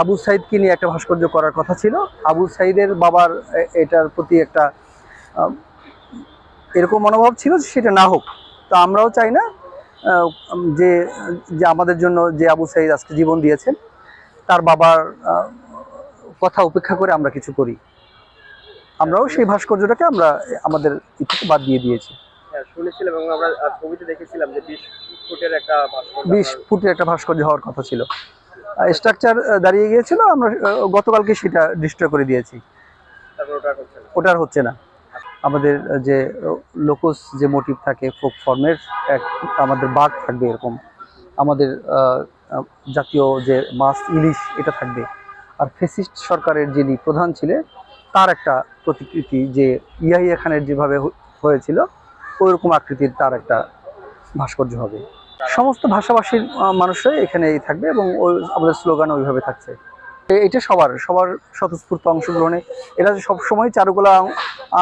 আবু সাইদকে নিয়ে একটা ভাস্কর্য করার কথা ছিল। আবু সাইদের বাবার এটার প্রতি একটা এরকম মনোভাব ছিল যে সেটা না হোক। তো আমরাও চাই না যে যে আমাদের জন্য যে আবু সাইদ আজকে জীবন দিয়েছেন তার বাবার কথা উপেক্ষা করে আমরা কিছু করি। আমরাও সেই ভাস্কর্যটাকে আমরা আমাদের ই থেকে বাদ দিয়ে দিয়েছি। হ্যাঁ শুনেছিলাম এবং আমরা ছবিতে দেখেছিলাম যে বিশ ফুটের একটা বিশ ফুটের একটা ভাস্কর্য হওয়ার কথা ছিল। স্ট্রাকচার দাঁড়িয়ে গিয়েছিল আমরা গতকালকে সেটা ডিস্ট্রয় করে দিয়েছি। ওটার হচ্ছে না। আমাদের যে লোকস যে মোটিভ থাকে ফোক ফর্মের এক আমাদের বাঘ থাকবে এরকম। আমাদের জাতীয় যে মাছ ইলিশ এটা থাকবে। আর ফেসিস্ট সরকারের যিনি প্রধান ছিলেন তার একটা প্রতিকৃতি যে ইয়াহিয়া খানের যেভাবে হয়েছিল ওইরকম আকৃতির তার একটা ভাস্কর্য হবে। সমস্ত ভাষাভাষীর মানুষরাই এখানেই থাকবে এবং ওই আমাদের স্লোগান ওইভাবে থাকছে। এটা সবার সবার স্বতঃস্ফূর্ত অংশগ্রহণে। এরা সবসময় চারুকলা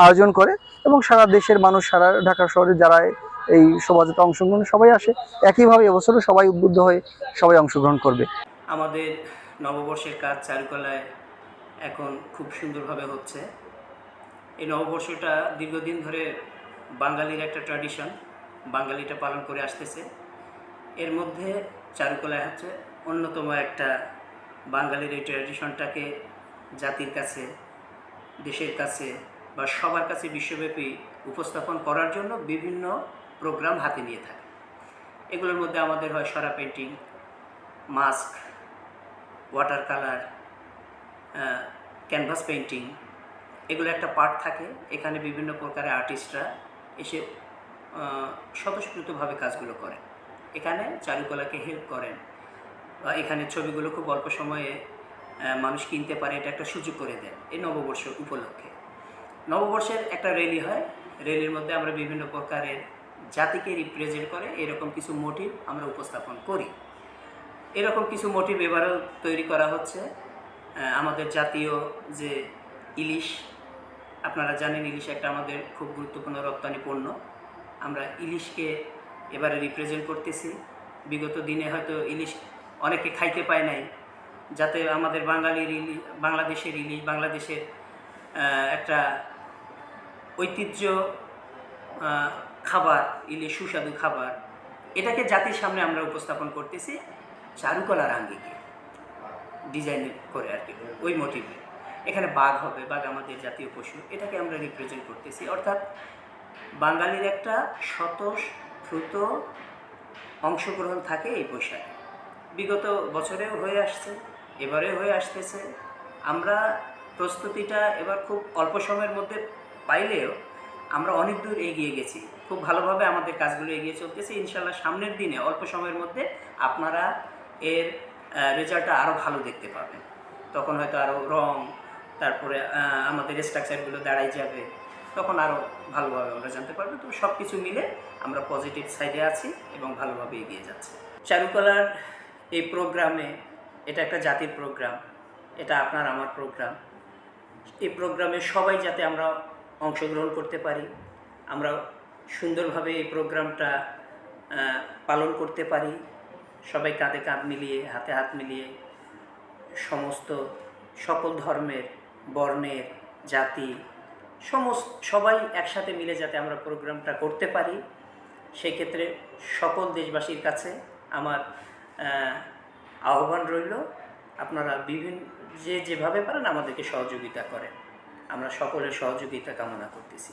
আয়োজন করে এবং সারা দেশের মানুষ, সারা ঢাকা শহরে যারা এই শোভাযাত্রা অংশগ্রহণ সবাই আসে, একইভাবে এবছরও সবাই উদ্বুদ্ধ হয়ে সবাই অংশগ্রহণ করবে। আমাদের নববর্ষের কাজ চারুকলায় এখন খুব সুন্দরভাবে হচ্ছে। এই নববর্ষটা দীর্ঘদিন ধরে বাঙালির একটা ট্র্যাডিশন বাঙালিটা পালন করে আসতেছে। এর মধ্যে চারুকলায় হচ্ছে অন্যতম একটা বাঙালির এই ট্র্যাডিশনটাকে জাতির কাছে, দেশের কাছে বা সবার কাছে বিশ্বব্যাপী উপস্থাপন করার জন্য বিভিন্ন প্রোগ্রাম হাতে নিয়ে থাকে। এগুলোর মধ্যে আমাদের হয় সরা painting mask water colour canvas painting এগুলো একটা পার্ট থাকে। এখানে বিভিন্ন প্রকারের আর্টিস্টরা এসে স্বতঃস্ফূর্তভাবে কাজগুলো করেন এখানে চারুকলাকে হেল্প করেন। বা এখানে ছবিগুলো খুব অল্প সময়ে মানুষ কিনতে পারে, এটা একটা সুযোগ করে দেন এই নববর্ষ উপলক্ষে। নববর্ষের একটা র্যালি হয়। র্যালির মধ্যে আমরা বিভিন্ন প্রকারের জাতিকে রিপ্রেজেন্ট করে, এরকম কিছু মোটিভ আমরা উপস্থাপন করি। এরকম কিছু মোটিভ এবারও তৈরি করা হচ্ছে। আমাদের জাতীয় যে ইলিশ, আপনারা জানেন ইলিশ একটা আমাদের খুব গুরুত্বপূর্ণ রপ্তানি পণ্য আমরা ইলিশকে এবারে রিপ্রেজেন্ট করতেছি। বিগত দিনে হয়তো ইলিশ অনেকে খাইতে পায় নাই। যাতে আমাদের বাঙালির ইলিশ বাংলাদেশের ইলিশ, বাংলাদেশের একটা ঐতিহ্য খাবার, ইলিশ সুস্বাদু খাবার, এটাকে জাতির সামনে আমরা উপস্থাপন করতেছি চারুকলার আঙ্গিকে। ডিজাইন করে আর কি, ওই মোটিভে এখানে বাঘ হবে, বাঘ আমাদের জাতীয় পশু, এটাকে আমরা রিপ্রেজেন্ট করতেছি। অর্থাৎ বাঙালির একটা স্বতঃস্ফূর্ত অংশগ্রহণ থাকে এই পোশাকে বিগত বছরেও হয়ে আসছে এবারেও হয়ে আসতেছে। আমরা প্রস্তুতিটা এবার খুব অল্প সময়ের মধ্যে পাইলেও আমরা অনেক দূর এগিয়ে গেছি। খুব ভালোভাবে আমাদের কাজগুলো এগিয়ে চলতেছে। ইনশাল্লাহ সামনের দিনে অল্প সময়ের মধ্যে আপনারা এর রেজাল্টটা আরও ভালো দেখতে পাবেন। তখন হয়তো আরও রং, তারপরে আমাদের স্ট্রাকচারগুলো দাঁড়াই যাবে। তখন আরও ভালোভাবে আমরা জানতে পারব। তো সব কিছু মিলে আমরা পজিটিভ সাইডে আছি এবং ভালোভাবে এগিয়ে যাচ্ছি। চারুকলার এই প্রোগ্রামে এটা একটা জাতির প্রোগ্রাম, এটা আপনার আমার প্রোগ্রাম। এই প্রোগ্রামে সবাই যাতে আমরা অংশগ্রহণ করতে পারি, আমরা সুন্দরভাবে এই প্রোগ্রামটা পালন করতে পারি। সবাই কাঁধে কাঁধ মিলিয়ে, হাতে হাত মিলিয়ে সমস্ত সকল ধর্মের, বর্ণের, জাতি সমস্ত, সবাই একসাথে মিলে যাতে আমরা প্রোগ্রামটা করতে পারি, সেক্ষেত্রে সকল দেশবাসীর কাছে আমার আহ্বান রইল, আপনারা বিভিন্ন, যে যেভাবে পারেন আমাদেরকে সহযোগিতা করেন। আমরা সকলের সহযোগিতা কামনা করতেছি।